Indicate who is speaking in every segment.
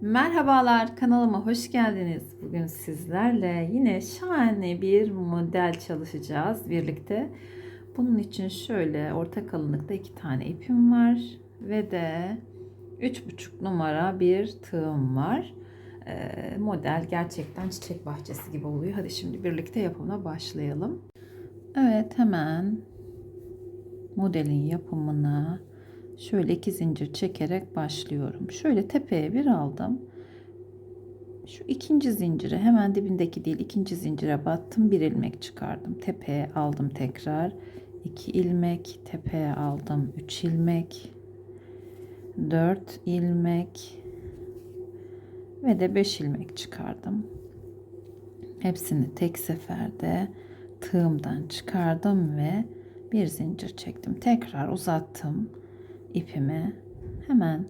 Speaker 1: Merhabalar kanalıma hoş geldiniz. Bugün sizlerle yine şahane bir model çalışacağız birlikte. Bunun için şöyle orta kalınlıkta iki tane ipim var ve de 3,5 numara bir tığım var. Ee, model gerçekten çiçek bahçesi gibi oluyor. Hadi şimdi birlikte yapımına başlayalım. Evet hemen modelin yapımına şöyle iki zincir çekerek başlıyorum. Şöyle tepeye bir aldım. Şu ikinci zincire hemen dibindeki değil ikinci zincire battım. Bir ilmek çıkardım. Tepeye aldım tekrar. 2 ilmek tepeye aldım. 3 ilmek 4 ilmek ve de 5 ilmek çıkardım. Hepsini tek seferde tığımdan çıkardım ve bir zincir çektim. Tekrar uzattım ipimi. Hemen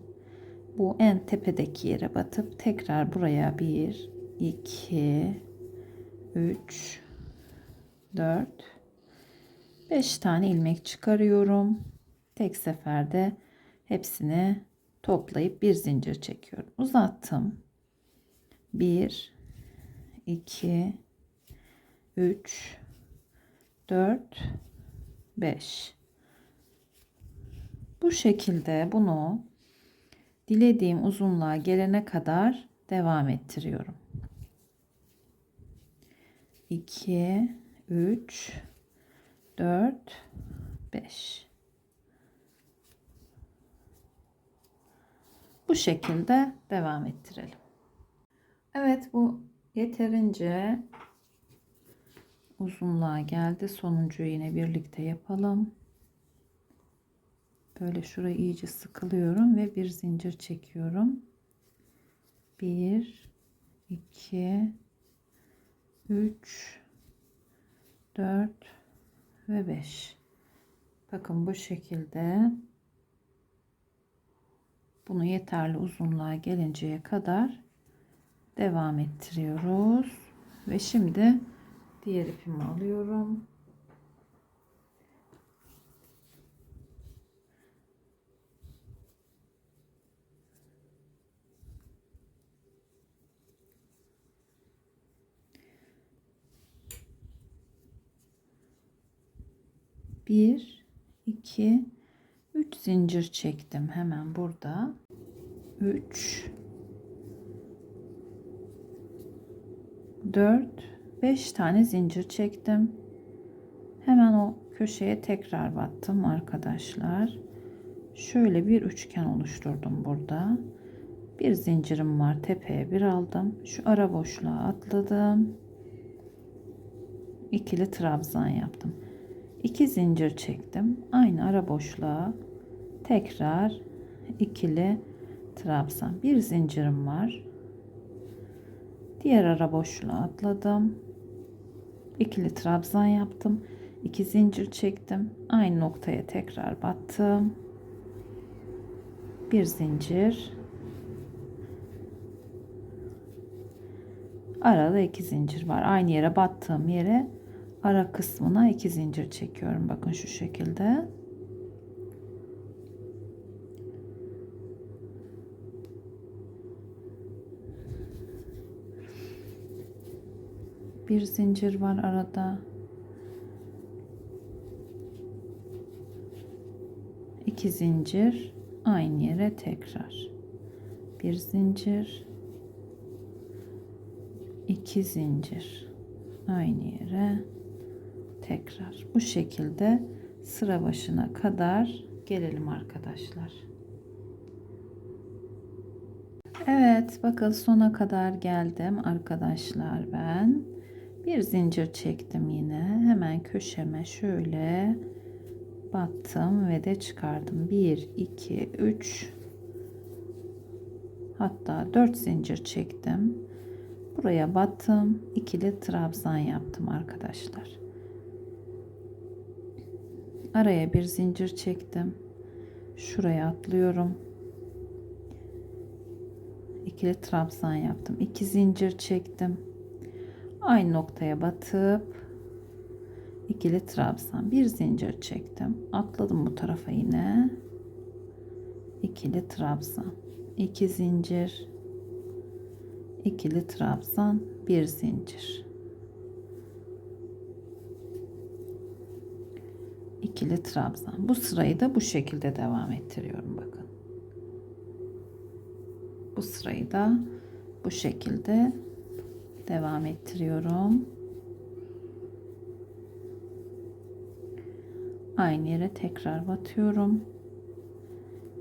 Speaker 1: bu en tepedeki yere batıp tekrar buraya 1 2 3 4 5 tane ilmek çıkarıyorum. Tek seferde hepsini toplayıp bir zincir çekiyorum. Uzattım. 1 2 3 4 5 bu şekilde bunu dilediğim uzunluğa gelene kadar devam ettiriyorum. 2 3 4 5 Bu şekilde devam ettirelim. Evet bu yeterince uzunluğa geldi. Sonuncuyu yine birlikte yapalım. Böyle şurayı iyice sıkılıyorum ve bir zincir çekiyorum. 1 2 3 4 ve 5. Bakın bu şekilde bunu yeterli uzunluğa gelinceye kadar devam ettiriyoruz. Ve şimdi diğer ipimi alıyorum. Bir, iki, üç zincir çektim hemen burada. Üç, dört, beş tane zincir çektim. Hemen o köşeye tekrar battım arkadaşlar. Şöyle bir üçgen oluşturdum burada. Bir zincirim var tepeye bir aldım. Şu ara boşluğa atladım. İkili trabzan yaptım. 2 zincir çektim. Aynı ara boşluğa tekrar ikili trabzan. Bir zincirim var. Diğer ara boşluğa atladım. İkili trabzan yaptım. 2 zincir çektim. Aynı noktaya tekrar battım. Bir zincir. Arada iki zincir var. Aynı yere battığım yere ara kısmına iki zincir çekiyorum. Bakın şu şekilde. Bir zincir var arada. iki zincir aynı yere tekrar. Bir zincir iki zincir aynı yere tekrar bu şekilde sıra başına kadar gelelim arkadaşlar. Evet bakın sona kadar geldim arkadaşlar ben. Bir zincir çektim yine. Hemen köşeme şöyle battım ve de çıkardım. 1 2 3 hatta 4 zincir çektim. Buraya battım. ikili trabzan yaptım arkadaşlar. Araya bir zincir çektim. Şuraya atlıyorum. İkili trabzan yaptım. İki zincir çektim. Aynı noktaya batıp ikili trabzan bir zincir çektim. Atladım bu tarafa yine. ikili trabzan. iki zincir ikili trabzan, bir zincir. İkili trabzan. Bu sırayı da bu şekilde devam ettiriyorum bakın. Bu sırayı da bu şekilde devam ettiriyorum. Aynı yere tekrar batıyorum.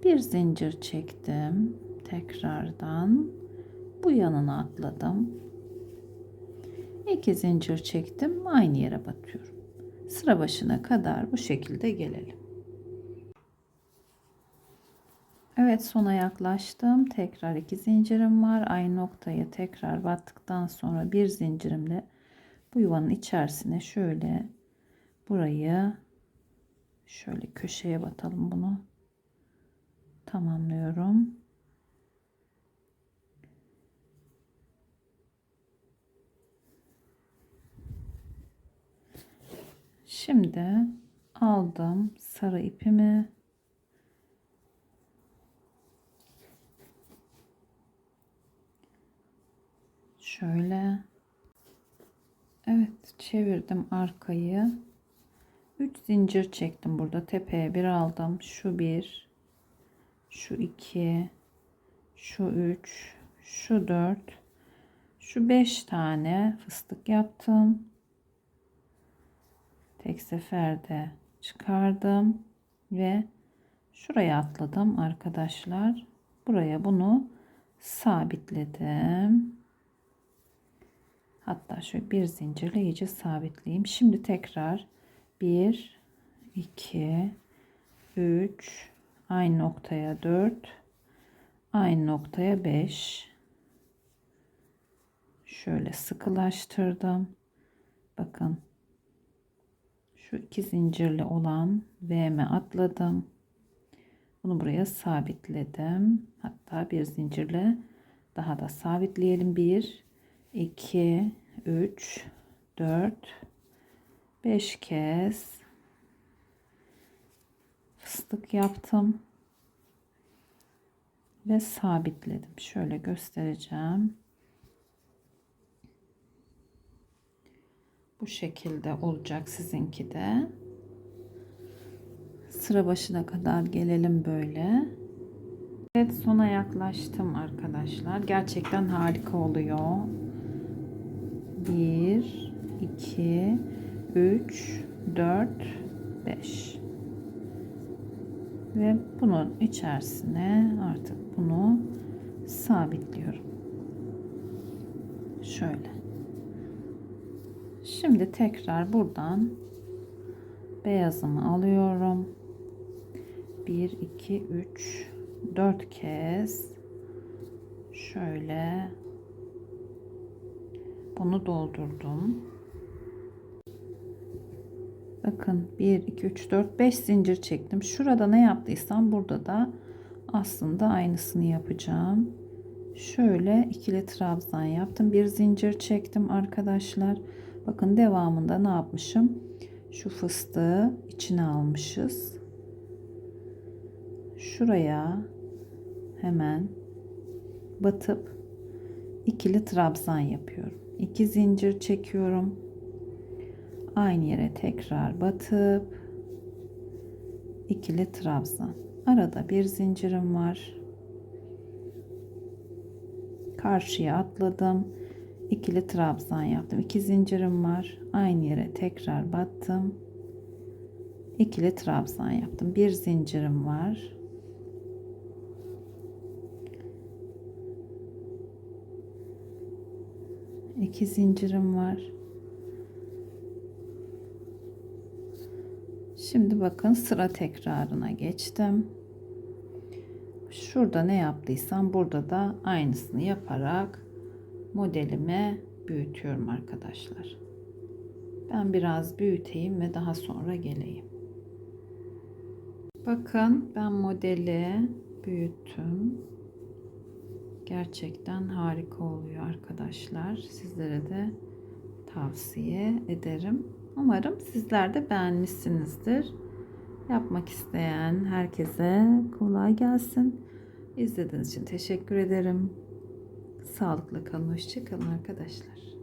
Speaker 1: Bir zincir çektim. Tekrardan bu yanına atladım. İki zincir çektim. Aynı yere batıyorum. Sıra başına kadar bu şekilde gelelim. Evet sona yaklaştım. Tekrar iki zincirim var. Aynı noktaya tekrar battıktan sonra bir zincirimle bu yuvanın içerisine şöyle burayı şöyle köşeye batalım bunu. Tamamlıyorum. Şimdi aldım sarı ipimi. Şöyle. Evet çevirdim arkayı. 3 zincir çektim burada. Tepeye bir aldım. Şu bir şu iki şu üç şu dört şu beş tane fıstık yaptım tek seferde çıkardım ve şuraya atladım arkadaşlar. Buraya bunu sabitledim. Hatta şöyle bir zincirle iyice sabitleyeyim. Şimdi tekrar 1 2 3 aynı noktaya 4 aynı noktaya 5 şöyle sıkılaştırdım. Bakın şu iki zincirli olan V'me atladım. Bunu buraya sabitledim. Hatta bir zincirle daha da sabitleyelim. 1 2 3 4 5 kez fıstık yaptım ve sabitledim. Şöyle göstereceğim. Bu şekilde olacak sizinki de. Sıra başına kadar gelelim böyle. Evet sona yaklaştım arkadaşlar. Gerçekten harika oluyor. 1 2 3 4 5 ve bunun içerisine artık bunu sabitliyorum. Şöyle. Şimdi tekrar buradan beyazımı alıyorum. 1 2 3 4 kez şöyle bunu doldurdum. Bakın 1 2 3 4 5 zincir çektim. Şurada ne yaptıysam burada da aslında aynısını yapacağım. Şöyle ikili trabzan yaptım. Bir zincir çektim arkadaşlar. Bakın devamında ne yapmışım? Şu fıstığı içine almışız. Şuraya hemen batıp ikili trabzan yapıyorum. İki zincir çekiyorum. Aynı yere tekrar batıp ikili trabzan. Arada bir zincirim var. Karşıya atladım ikili trabzan yaptım. İki zincirim var. Aynı yere tekrar battım. İkili trabzan yaptım. Bir zincirim var. İki zincirim var. Şimdi bakın sıra tekrarına geçtim. Şurada ne yaptıysam burada da aynısını yaparak modelime büyütüyorum arkadaşlar. Ben biraz büyüteyim ve daha sonra geleyim. Bakın ben modeli büyüttüm. Gerçekten harika oluyor arkadaşlar. Sizlere de tavsiye ederim. Umarım sizler de beğenmişsinizdir. Yapmak isteyen herkese kolay gelsin. İzlediğiniz için teşekkür ederim. Sağlıkla kalın. Hoşçakalın arkadaşlar.